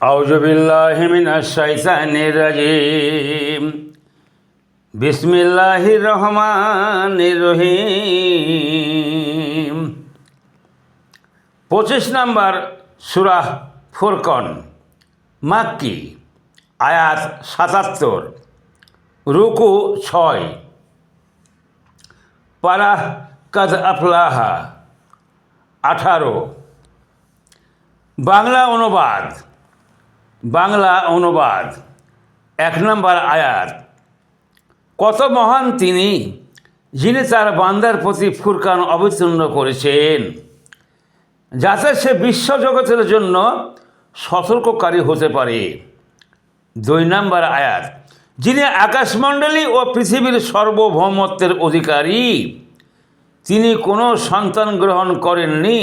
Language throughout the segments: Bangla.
أعوذ بالله من الشيطان الرجيم بسم الله الرحمن الرحيم পঁচিশ নম্বর সুরাহ ফুরকন মাক্কি আয়াত সাতাত্তর রুকু ছয় পারা কাদ আফলাহা আঠারো বাংলা অনুবাদ বাংলা অনুবাদ। এক নম্বর আয়াত। কত মহান তিনি যিনি তার বান্দার প্রতি ফুরকান অবতীর্ণ করেছেন, যাতে সে বিশ্বজগতের জন্য সতর্ককারী হতে পারে। দুই নম্বর আয়াত। যিনি আকাশমণ্ডলী ও পৃথিবীর সর্বভৌমত্বের অধিকারী, তিনি কোনো সন্তান গ্রহণ করেননি।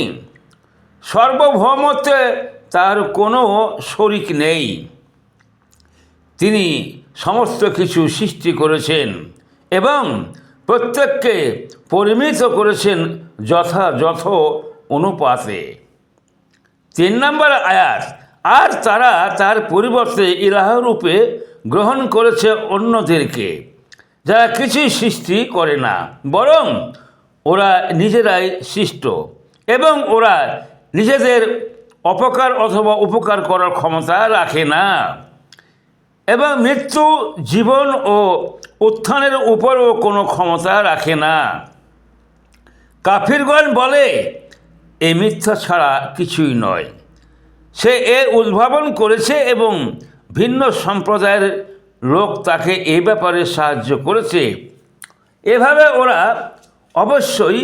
সার্বভৌমত্বে তার কোনো শরিক নেই। তিনি সমস্ত কিছু সৃষ্টি করেছেন এবং প্রত্যেককে পরিমিত করেছেন যথাযথ অনুপাতে। তিন নম্বর আয়াত, আর তারা তার পরিবর্তে ইলাহরূপে গ্রহণ করেছে অন্যদেরকে, যারা কিছুই সৃষ্টি করে না, বরং ওরা নিজেরাই সৃষ্ট এবং ওরা নিজেদের অপকার অথবা উপকার করার ক্ষমতা রাখে না। এবং মৃত্যু, জীবন ও উত্থানের উপরও কোনো ক্ষমতা রাখে না। কাফিরগণ বলে, এই মিথ্যা ছাড়া কিছুই নয়। সে এ উদ্ভাবন করেছে এবং ভিন্ন সম্প্রদায়ের লোক তাকে এ ব্যাপারে সাহায্য করেছে। এভাবে ওরা অবশ্যই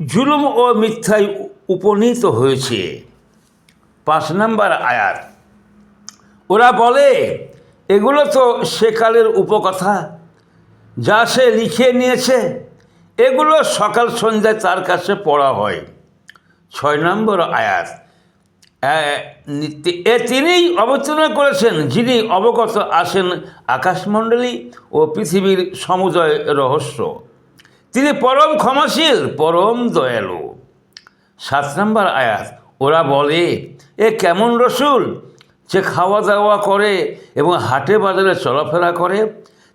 জুলুম ও মিথ্যায় উপনীত হয়েছে। পাঁচ নম্বর আয়াত। ওরা বলে, এগুলো তো সেকালের উপকথা। যা সে লিখে নিয়েছে, এগুলো সকাল সন্ধ্যায় তার কাছে পড়া হয়। ছয় নম্বর আয়াত। এ তিনিই অবতীর্ণ করেছেন, যিনি অবগত আসেন আকাশমণ্ডলী ও পৃথিবীর সমুদয় রহস্য। তিনি পরম ক্ষমাশীল, পরম দয়ালু। সাত নম্বর আয়াত, ওরা বলে, এ কেমন রসুল যে খাওয়া দাওয়া করে এবং হাটে বাজারে চলাফেরা করে?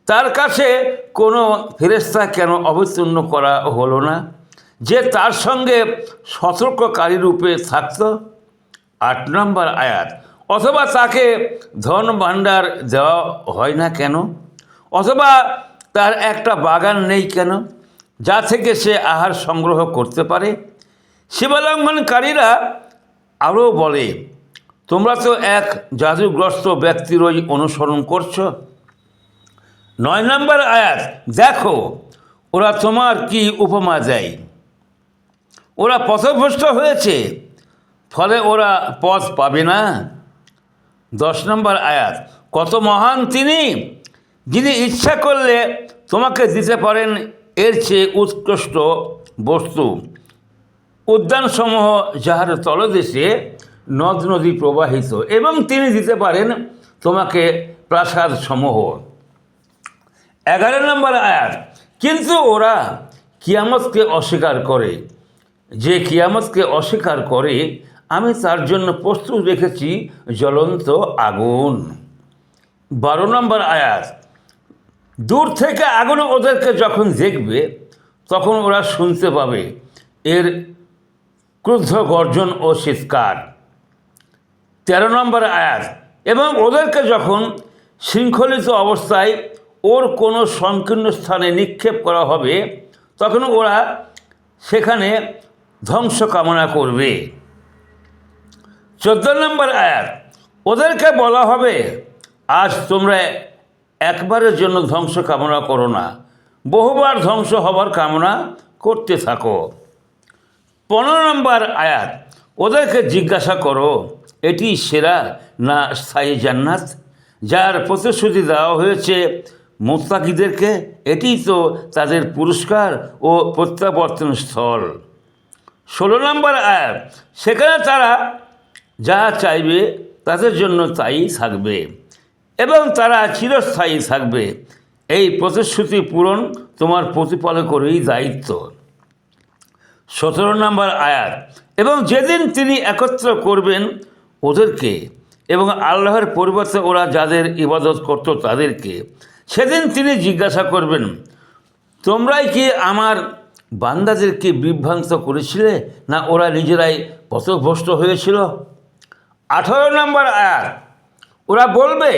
তার কাছে কোনো ফেরেস্তা কেন অবতীর্ণ করা হলো না? যে তার সঙ্গে সতর্ককারী রূপে থাকত? আট নম্বর আয়াত, অথবা তাকে ধন ভাণ্ডার দেওয়া হয় না কেন? অথবা তার একটা বাগান নেই কেন, যা থেকে সে আহার সংগ্রহ করতে পারে? শিবালঙ্ঘনকারীরা আরও বলে, তোমরা তো এক জাদুগ্রস্ত ব্যক্তিরই অনুসরণ করছ। নয় নম্বর আয়াত, দেখো, ওরা তোমার কি উপমা দেয়? ওরা পথভ্রষ্ট হয়েছে, ফলে ওরা পথ পাবে না। দশ নম্বর আয়াত, কত মহান তিনি, যিনি ইচ্ছা করলে তোমাকে দিতে পারেন, এর চেয়ে উৎকৃষ্ট বস্তু। উদ্যানসমূহ যাহার তলদেশে নদ নদী প্রবাহিত এবং তিনি দিতে পারেন তোমাকে প্রাসাদ সমূহ এগারো নম্বর আয়াত, কিন্তু ওরা কিয়ামতকে অস্বীকার করে। যে কিয়ামতকে অস্বীকার করে, আমি তার জন্য প্রস্তুত রেখেছি জ্বলন্ত আগুন। বারো নম্বর আয়াত, দূর থেকে আগুন ওদেরকে যখন দেখবে, তখন ওরা শুনতে পাবে। এর ক্রুদ্ধ গর্জন ও চিৎকার। তেরো নম্বর আয়াত, এবং ওদেরকে যখন শৃঙ্খলিত অবস্থায় ওর কোনো সংকীর্ণ স্থানে নিক্ষেপ করা হবে, তখন ওরা সেখানে ধ্বংস কামনা করবে। চোদ্দ নম্বর আয়াত, ওদেরকে বলা হবে, আজ তোমরা একবারের জন্য ধ্বংস কামনা করো না, বহুবার ধ্বংস হবার কামনা করতে থাকো। পনেরো নম্বর আয়াত, ওদেরকে জিজ্ঞাসা করো, এটি সেরা না স্থায়ী জান্নাত? যার প্রতিশ্রুতি দেওয়া হয়েছে মোত্তাকিদেরকে, এটি তো তাদের পুরস্কার ও প্রত্যাবর্তন স্থল। ষোলো নম্বর আয়াত, সেখানে তারা যা চাইবে তাদের জন্য তাই থাকবে এবং তারা চিরস্থায়ী থাকবে। এই প্রতিশ্রুতি পূরণ তোমার প্রতিপালকেরই দায়িত্ব। সতেরো নম্বর আয়াত। এবং যেদিন তিনি একত্র করবেন ওদেরকে এবং আল্লাহর পরিবর্তে ওরা যাদের ইবাদত করত তাদেরকে, সেদিন তিনি জিজ্ঞাসা করবেন, তোমরাই কি আমার বান্দাদেরকে বিভ্রান্ত করেছিলে না ওরা নিজেরাই পথভ্রষ্ট হয়েছিল? আঠারো নম্বর আয়াত, ওরা বলবে,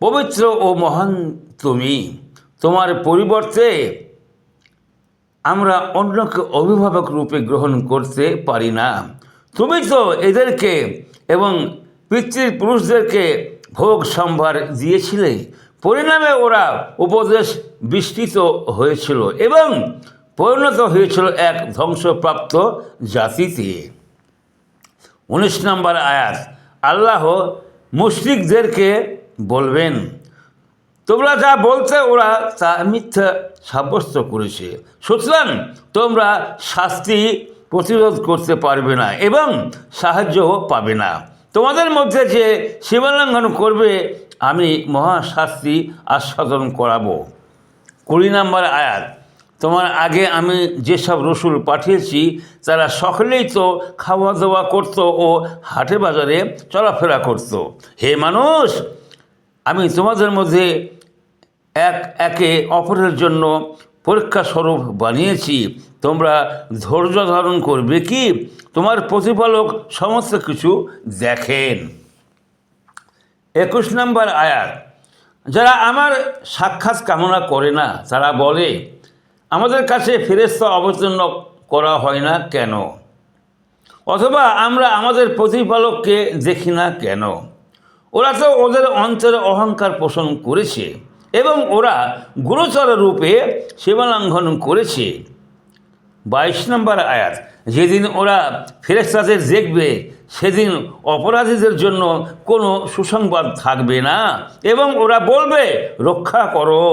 পবিত্র ও মহান তুমি, তোমার পরিবর্তে আমরা অন্যকে অভিভাবক রূপে গ্রহণ করতে পারি না। তুমি তো এদেরকে এবং পিতৃপুরুষদেরকে ভোগ সম্ভার দিয়েছিলে। পরিণামে ওরা উপদেশ বিস্তৃত হয়েছিল এবং পরিণত হয়েছিল এক ধ্বংসপ্রাপ্ত জাতিতে। উনিশ নম্বর আয়াত, আল্লাহ মুশরিকদেরকে বলবেন তোমরা যা বলছে, ওরা তা মিথ্যা সাব্যস্ত করেছে। সুতরাং তোমরা শাস্তি প্রতিরোধ করতে পারবে না এবং সাহায্যও পাবে না। তোমাদের মধ্যে যে সীমালঙ্ঘন করবে, আমি মহাশাস্তি আস্বাদন করাবো। কুড়ি নম্বর আয়াত, তোমার আগে আমি যেসব রসুল পাঠিয়েছি, তারা সকলেই তো খাওয়া দাওয়া করত ও হাটে বাজারে চলাফেরা করত। হে মানুষ, আমি তোমাদের মধ্যে এক, একে অপরের জন্য পরীক্ষা স্বরূপ বানিয়েছি। তোমরা ধৈর্য ধারণ করবে কি? তোমার প্রতিপালক সমস্ত কিছু দেখেন। একুশ নম্বর আয়াত। যারা আমার সাক্ষাৎ কামনা করে না, তারা বলে, আমাদের কাছে ফেরেস্তা অবতীর্ণ করা হয় না কেন? অথবা আমরা আমাদের প্রতিপালককে দেখি না কেন? ওরা তো ওদের অন্তরে অহংকার পোষণ করেছে। এবং ওরা গুরুতর রূপে সীমালঙ্ঘন করেছে। বাইশ নম্বর আয়াত, যেদিন ওরা ফেরেস্তাদের দেখবে, সেদিন অপরাধীদের জন্য কোনো সুসংবাদ থাকবে না এবং ওরা বলবে, রক্ষা করো।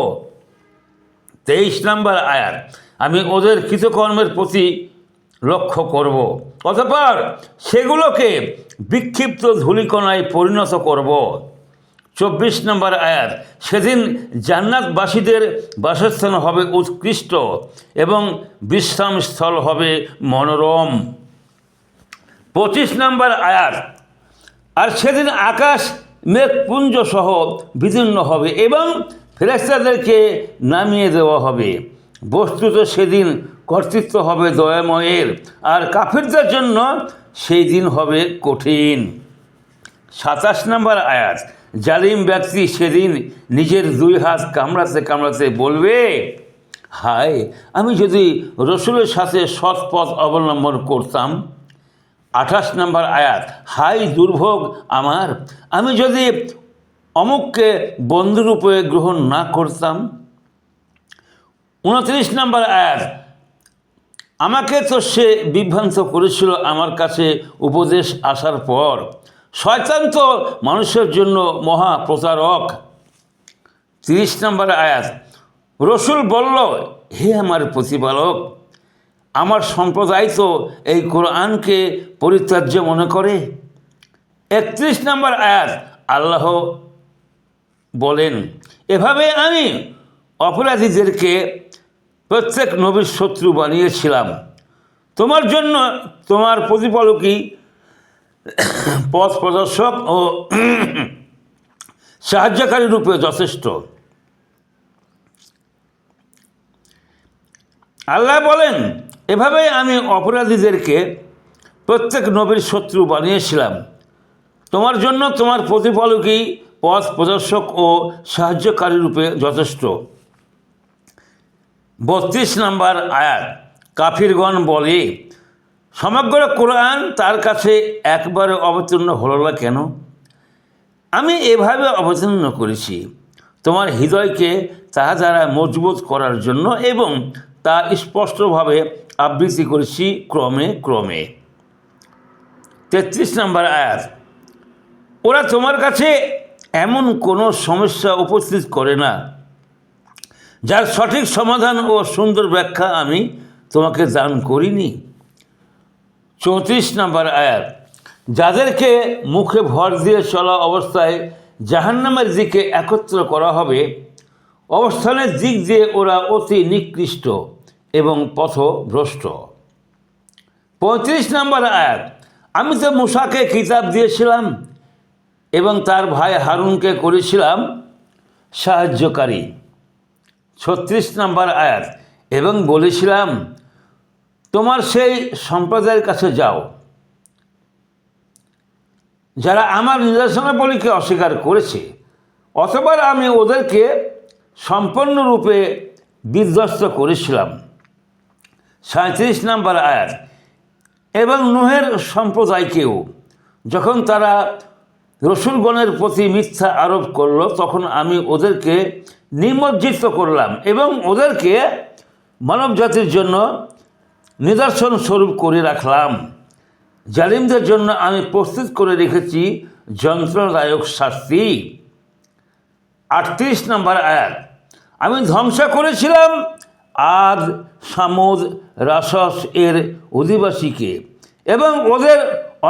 তেইশ নম্বর আয়াত, আমি ওদের কৃতকর্মের প্রতি লক্ষ্য করব। অতপর সেগুলোকে বিক্ষিপ্ত ধূলিকণায় পরিণত করব। চব্বিশ নম্বর আয়াত, সেদিন জান্নাতবাসীদের বাসস্থান হবে উৎকৃষ্ট এবং বিশ্রামস্থল হবে মনোরম। পঁচিশ নম্বর আয়াত, আর সেদিন আকাশ মেঘপুঞ্জ সহ বিদীর্ণ হবে এবং ফেরেস্তাদেরকে নামিয়ে দেওয়া হবে। বস্তুত সেদিন কর্তৃত্ব হবে দয়াময়ের, আর কাফিরদের জন্য সেই দিন হবে কঠিন। সাতাশ নম্বর আয়াত জালিম ব্যক্তি সেদিন নিজের দুই হাত কামড়াতে কামড়াতে বলবে, হায়, আমি যদি রসুলের সাথে সৎ পথ অবলম্বন করতাম। আঠাশ নম্বর আয়াত হাই দুর্ভোগ আমার, আমি যদি অমুককে বন্ধুরূপে গ্রহণ না করতাম? উনত্রিশ নম্বর আয়াত, আমাকে তো সে বিভ্রান্ত করেছিল আমার কাছে উপদেশ আসার পর। শয়তান তো মানুষের জন্য মহা প্রতারক। তিরিশ নম্বর আয়াত, রসুল বলল, হে আমার প্রতিপালক, আমার সম্প্রদায় তো এই কোরআনকে পরিত্যাজ্য মনে করে? একত্রিশ নম্বর আয়াত, আল্লাহ বলেন, এভাবে আমি অপরাধীদেরকে প্রত্যেক নবীর শত্রু বানিয়েছিলাম। তোমার জন্য তোমার প্রতিপালকই পথ প্রদর্শক ও সাহায্যকারী রূপে যথেষ্ট। আল্লাহ বলেন এভাবে আমি অপরাধীদেরকে প্রত্যেক নবীর শত্রু বানিয়েছিলাম। তোমার জন্য তোমার প্রতিপালকই পথ প্রদর্শক ও সাহায্যকারী রূপে যথেষ্ট। বত্রিশ নম্বর আয়াত, কাফিরগণ বলে সমগ্র কোরআন তার কাছে একবারে অবতীর্ণ হলো না কেন? আমি এভাবে অবতীর্ণ করেছি। তোমার হৃদয়কে তাহা দ্বারা মজবুত করার জন্য এবং তা স্পষ্টভাবে আবৃত্তি করেছি ক্রমে ক্রমে। তেত্রিশ নম্বর আয়াত। ওরা তোমার কাছে এমন কোনো সমস্যা উপস্থিত করে না, যার সঠিক সমাধান ও সুন্দর ব্যাখ্যা আমি তোমাকে দান করিনি। চৌত্রিশ নম্বর আয়াত, যাদেরকে মুখে ভর দিয়ে চলা অবস্থায় জাহান্নামের দিকে একত্র করা হবে, অবস্থানের দিক দিয়ে ওরা অতি নিকৃষ্ট এবং পথভ্রষ্ট। পঁয়ত্রিশ নম্বর আয়াত, আমি তো মুসাকে কিতাব দিয়েছিলাম এবং তার ভাই হারুনকে করেছিলাম সাহায্যকারী। ছত্রিশ নম্বর আয়াত, এবং বলেছিলাম তোমার সেই সম্প্রদায়ের কাছে যাও। যারা আমার নির্দেশনাবলীকে অস্বীকার করেছে, অথবা আমি ওদেরকে সম্পূর্ণরূপে বিধ্বস্ত করেছিলাম। সাঁত্রিশ নম্বর আয়াত, এবং নুহের সম্প্রদায়কেও, যখন তারা রসুলগণের প্রতি মিথ্যা আরোপ করল, তখন আমি ওদেরকে নিমজ্জিত করলাম এবং ওদেরকে মানব জাতির জন্য নিদর্শন স্বরূপ করে রাখলাম। জালিমদের জন্য আমি প্রস্তুত করে রেখেছি যন্ত্রদায়ক শাস্তি। আটত্রিশ নম্বর আয়াত, আমি ধ্বংস করেছিলাম আদ, সামুদ, রাসস এর অধিবাসীকে এবং ওদের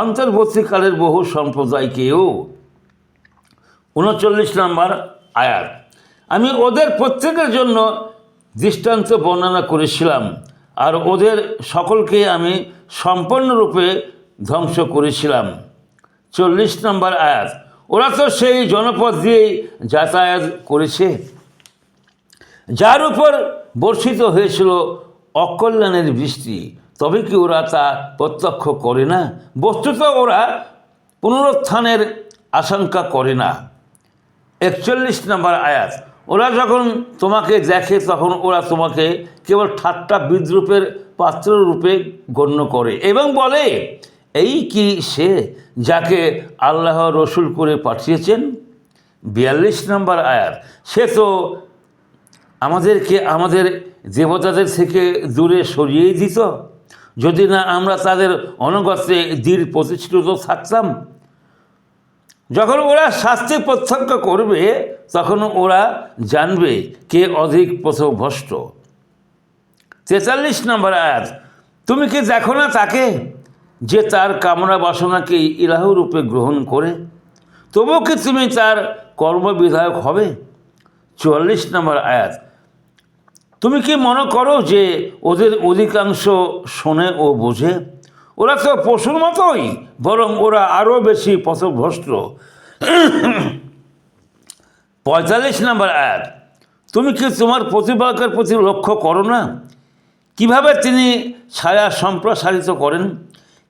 অন্তর্বর্তীকালের বহু সম্প্রদায়কেও। উনচল্লিশ নম্বর আয়াত, আমি ওদের প্রত্যেকের জন্য দৃষ্টান্ত বর্ণনা করেছিলাম। আর ওদের সকলকে আমি সম্পূর্ণরূপে ধ্বংস করেছিলাম। চল্লিশ নম্বর আয়াত। ওরা তো সেই জনপদ দিয়েই যাতায়াত করেছে। যার উপর বর্ষিত হয়েছিল অকল্যাণের বৃষ্টি। তবে কি ওরা তা প্রত্যক্ষ করে না? বস্তুত ওরা পুনরুত্থানের আশঙ্কা করে না। একচল্লিশ নম্বর আয়াত। ওরা যখন তোমাকে দেখে, তখন ওরা তোমাকে কেবল ঠাট্টা বিদ্রুপের পাত্ররূপে গণ্য করে এবং বলে, এই কি সে যাকে আল্লাহ রসুল করে পাঠিয়েছেন? বিয়াল্লিশ নম্বর আয়াত, সে তো আমাদেরকে, আমাদের দেবতাদের থেকে দূরে সরিয়েই দিত। যদি না আমরা তাদের অনুগত্যে দৃঢ় প্রতিষ্ঠিত থাকতাম যখন ওরা শাস্তি প্রত্যক্ষ করবে, তখন ওরা জানবে কে অধিক পথভ্রষ্ট। তেতাল্লিশ নম্বর আয়াত, তুমি কি দেখো না তাকে যে তার কামনা বাসনাকে ইলাহ রূপে গ্রহণ করে? তবুও কি তুমি তার কর্মবিধায়ক হবে? চুয়াল্লিশ নম্বর আয়াত, তুমি কি মনে করো যে ওদের অধিকাংশ শোনে ও বোঝে? ওরা তো পশুর মতোই, বরং ওরা আরও বেশি পথভ্রষ্ট। পঁয়তাল্লিশ নম্বর আয়াত, তুমি কি তোমার প্রতিপালকের প্রতি লক্ষ্য করো না? কীভাবে তিনি ছায়া সম্প্রসারিত করেন?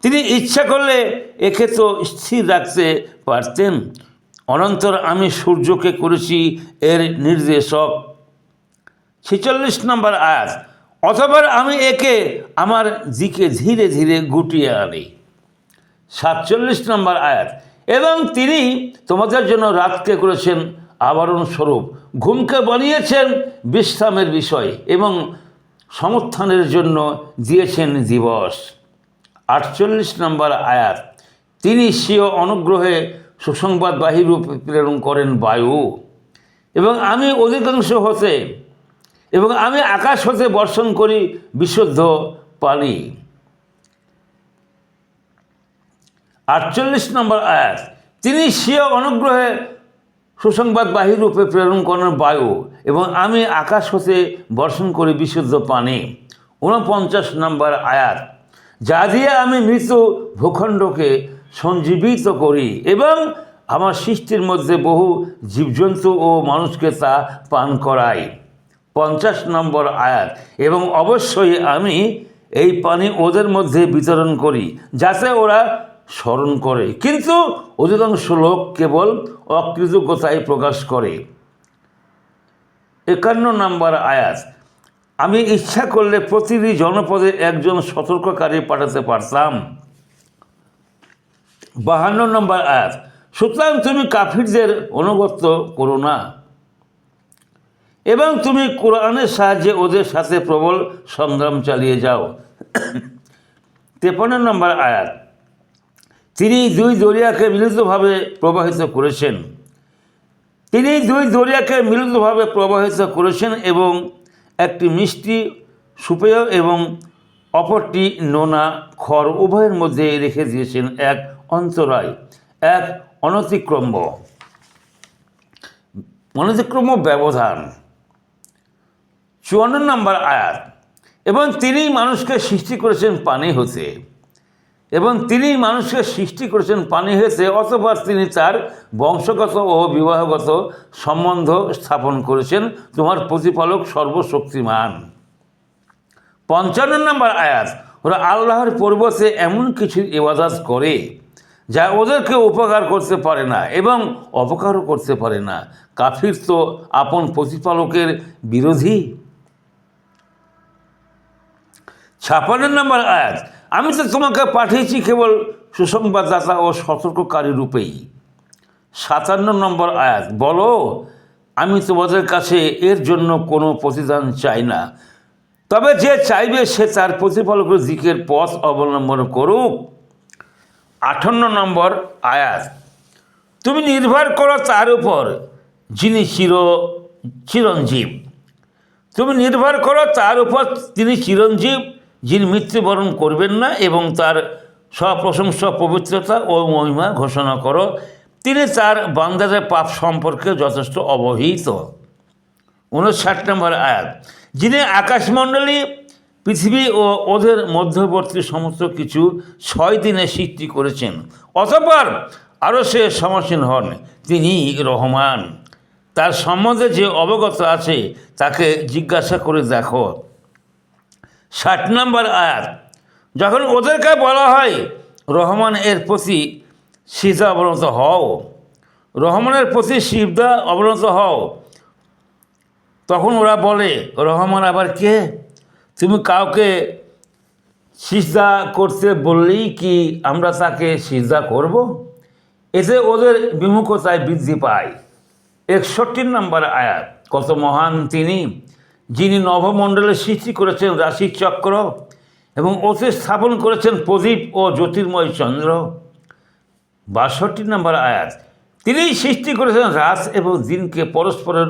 তিনি ইচ্ছা করলে একে তো স্থির রাখতে পারতেন। অনন্তর আমি সূর্যকে করেছি এর নির্দেশক। ছেচল্লিশ নম্বর আয়াত অথবা আমি একে আমার দিকে ধীরে ধীরে গুটিয়ে আনি। সাতচল্লিশ নম্বর আয়াত। এবং তিনি তোমাদের জন্য রাতকে করেছেন আবরণ স্বরূপ, ঘুমকে বানিয়েছেন বিশ্রামের বিষয় এবং সমর্থনের জন্য দিয়েছেন দিবস। আটচল্লিশ নম্বর আয়াত। তিনি স্বীয় অনুগ্রহে সুসংবাদবাহী রূপে প্রেরণ করেন বায়ু। এবং আমি অধিকাংশ হতে এবং আমি আকাশ হতে বর্ষণ করি বিশুদ্ধ পানি। আটচল্লিশ নম্বর আয়াত, তিনি স্বীয় অনুগ্রহে সুসংবাদবাহী রূপে প্রেরণ করেন বায়ু এবং আমি আকাশ হতে বর্ষণ করি বিশুদ্ধ পানি। ঊনপঞ্চাশ নম্বর আয়াত, যা দিয়ে আমি মৃত ভূখণ্ডকে সঞ্জীবিত করি এবং আমার সৃষ্টির মধ্যে বহু জীবজন্তু ও মানুষকে তা পান করাই। পঞ্চাশ নম্বর আয়াত, এবং অবশ্যই আমি এই পানি ওদের মধ্যে বিতরণ করি, যাতে ওরা স্মরণ করে। কিন্তু অধিকাংশ লোক কেবল অকৃতজ্ঞতায় প্রকাশ করে। একান্ন নম্বর আয়াত, আমি ইচ্ছা করলে প্রতিটি জনপদে একজন সতর্ককারী পাঠাতে পারতাম। বাহান্ন নম্বর আয়াত, সুতরাং তুমি কাফিরদের অনুগত্য করো না। এবং তুমি কোরআনের সাহায্যে ওদের সাথে প্রবল সংগ্রাম চালিয়ে যাও। তেপন্ন নম্বর আয়াত। তিনি দুই দরিয়াকে মিলিতভাবে প্রবাহিত করেছেন। তিনি দুই দরিয়াকে মিলিতভাবে প্রবাহিত করেছেন এবং একটি মিষ্টি সুপেয় এবং অপরটি নোনা খড় উভয়ের মধ্যে রেখে দিয়েছেন এক অন্তরায়, এক অনতিক্রম্য। অনতিক্রম্য ব্যবধান। চুয়ান্ন নম্বর আয়াত। এবং তিনি মানুষকে সৃষ্টি করেছেন পানি হতে। এবং তিনি মানুষকে সৃষ্টি করেছেন পানি হয়েছে অথবা তিনি তার বংশগত ও বিবাহগত সম্বন্ধ স্থাপন করেছেন। তোমার প্রতিপালক সর্বশক্তিমান। পঞ্চান্ন নম্বর আয়াত, ওরা আল্লাহর পর্বতে এমন কিছু ইবাদত করে যা ওদেরকে উপকার করতে পারে না এবং অপকারও করতে পারে না। কাফির তো আপন প্রতিপালকের বিরোধী। ছাপান্ন নম্বর আয়াত, আমি তো তোমাকে পাঠিয়েছি কেবল সুসংবাদদাতা ও সতর্ককারী রূপেই। সাতান্ন নম্বর আয়াত, বলো, আমি তোমাদের কাছে এর জন্য কোনো প্রতিদান চাই না। তবে যে চাইবে সে তার প্রতিপালকের দিকের পথ অবলম্বন করুক। আঠান্ন নম্বর আয়াত, তুমি নির্ভর করো তার উপর, যিনি চির, চিরঞ্জীব। তুমি নির্ভর করো তার উপর, তিনি চিরঞ্জীব। যিনি মৃত্যুবরণ করবেন না এবং তার স্বপ্রশংসা পবিত্রতা ও মহিমা ঘোষণা করো, তিনি তার বান্দাদের পাপ সম্পর্কে যথেষ্ট অবহিত। উনষাট নম্বর আয়াত। যিনি আকাশমণ্ডলী, পৃথিবী ও ওদের মধ্যবর্তী সমস্ত কিছু ছয় দিনে সৃষ্টি করেছেন, অতঃপর আরও সে সমাসীন হন, তিনি রহমান। তার সম্বন্ধে যে অবগত আছে, তাকে জিজ্ঞাসা করে দেখো। ষাট নম্বর আয়াত। যখন ওদেরকে বলা হয়, রহমান এর প্রতি সিজা অবনত হও, রহমানের প্রতি সিজদা অবনত হও, তখন ওরা বলে, রহমান আবার কে? তুমি কাউকে সিজদা করতে বললেই কি আমরা তাকে সিজদা করব? এতে ওদের বিমুখতায় বৃদ্ধি পায়। একষট্টি নম্বর আয়াত, কত মহান তিনি। যিনি নভমণ্ডলে সৃষ্টি করেছেন রাশিচক্র এবং ওতে স্থাপন করেছেন প্রদীপ ও জ্যোতির্ময় চন্দ্র। বাষট্টি নম্বর আয়াত। তিনিই সৃষ্টি করেছেন রাত এবং দিনকে পরস্পরের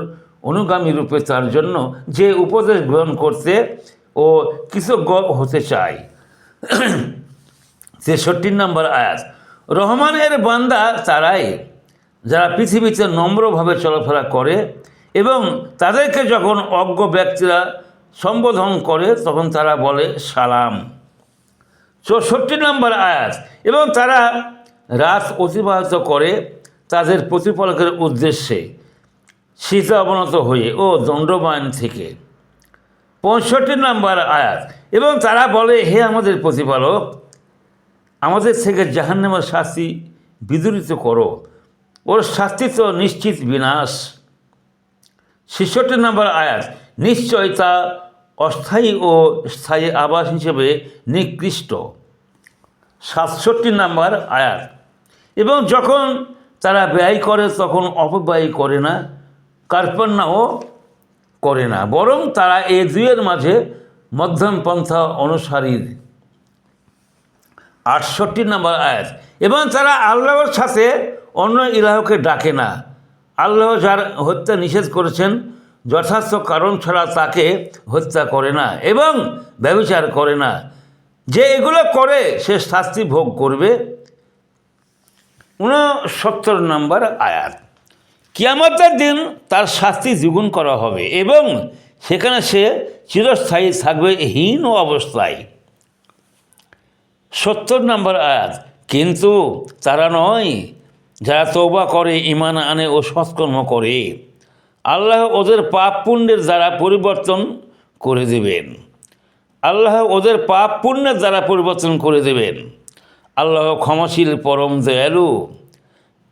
অনুগামী রূপে তার জন্য যে উপদেশ গ্রহণ করতে ও কৃতজ্ঞ হতে চায়। তেষট্টি নম্বর আয়াত। রহমানের বান্দা তারাই, যারা পৃথিবীতে নম্রভাবে চলাফেরা করে এবং তাদেরকে যখন অজ্ঞ ব্যক্তিরা সম্বোধন করে, তখন তারা বলে সালাম। চৌষট্টি নম্বর আয়াত, এবং তারা রাত অতিবাহিত করে তাদের প্রতিপালকের উদ্দেশ্যে শীতে অবনত হয়ে ও দণ্ডবায়ন থেকে। পঁয়ষট্টি নম্বর আয়াত, এবং তারা বলে, হে আমাদের প্রতিপালক, আমাদের থেকে জাহান্নামের শাস্তি বিদূরিত করো। ওর শাস্তি তো নিশ্চিত বিনাশ। ছেষট্টি নম্বর আয়াত, নিশ্চয় তা অস্থায়ী ও স্থায়ী আবাস হিসেবে নিকৃষ্ট। সাতষট্টি নম্বর আয়াত, এবং যখন তারা ব্যয় করে, তখন অপব্যয় করে না, কার্পণ্যাও করে না, বরং তারা এই দুইয়ের মাঝে মধ্যম পন্থা অনুসারীর আটষট্টি নম্বর আয়াত, এবং তারা আল্লাহর সাথে অন্য ইলাহকে ডাকে না আল্লাহ যার হত্যা নিষেধ করেছেন, যথার্থ কারণ ছাড়া তাকে হত্যা করে না এবং ব্যবচার করে না। যে এগুলো করে, সে শাস্তি ভোগ করবে। উনসত্তর নম্বর আয়াত। কিয়ামতের দিন তার শাস্তি দ্বিগুণ করা হবে এবং সেখানে সে চিরস্থায়ী থাকবে হীন অবস্থায়। সত্তর নম্বর আয়াত। কিন্তু তারা নয় যারা তৌবা করে ইমান আনে ও সৎকর্ম করে, আল্লাহ ওদের পাপ পুণ্যের দ্বারা পরিবর্তন করে দেবেন। আল্লাহ ওদের পাপ পুণ্যের দ্বারা পরিবর্তন করে দেবেন। আল্লাহ ক্ষমাশীল, পরম দয়ালু।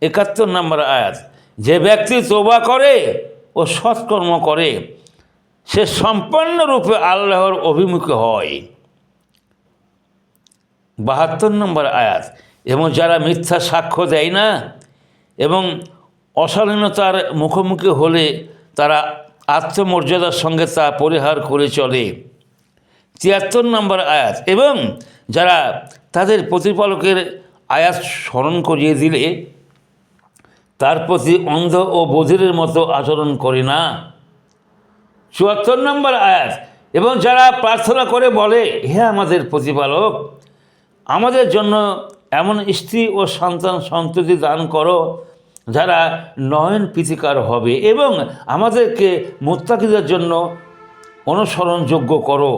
একাত্তর নম্বর আয়াত, যে ব্যক্তি তোবা করে ও সৎকর্ম করে, সে সম্পূর্ণরূপে আল্লাহর অভিমুখী হয়। বাহাত্তর নম্বর আয়াত, এবং যারা মিথ্যা সাক্ষ্য দেয় না এবং অশালীনতার মুখোমুখি হলে তারা আত্মমর্যাদার সঙ্গে তা পরিহার করে চলে। তিয়াত্তর নম্বর আয়াত, এবং যারা তাদের প্রতিপালকের আয়াত স্মরণ করিয়ে দিলে, তার প্রতি অন্ধ ও বধিরের মতো আচরণ করে না। চুয়াত্তর নম্বর আয়াত, এবং যারা প্রার্থনা করে বলে, হে আমাদের প্রতিপালক, আমাদের জন্য এমন স্ত্রী ও সন্তান সন্ততি দান করো যারা নয়ন প্রীতিকার হবে এবং আমাদেরকে মোত্তাকিদের জন্য অনুসরণযোগ্য করো।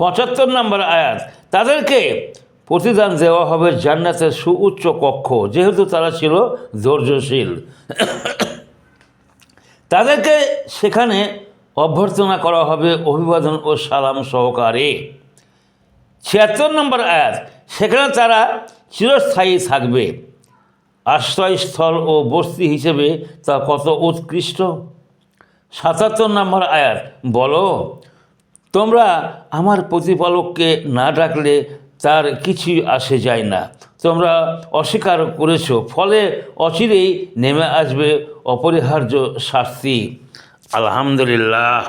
পঁচাত্তর নম্বর আয়াত, তাদেরকে প্রতিদান দেওয়া হবে জান্নাতের সুউচ্চ কক্ষ, যেহেতু তারা ছিল ধৈর্যশীল। তাদেরকে সেখানে অভ্যর্থনা করা হবে অভিবাদন ও সালাম সহকারে। ছিয়াত্তর নম্বর আয়াত, সেখানে তারা চিরস্থায়ী থাকবে। আশ্রয়স্থল ও বস্তি হিসেবে তা কত উৎকৃষ্ট? সাতাত্তর নম্বর আয়াত, বলো, তোমরা আমার প্রতিপালককে না ডাকলে তার কিছুই আসে যায় না। তোমরা অস্বীকার করেছ, ফলে অচিরেই নেমে আসবে অপরিহার্য শাস্তি। আলহামদুলিল্লাহ।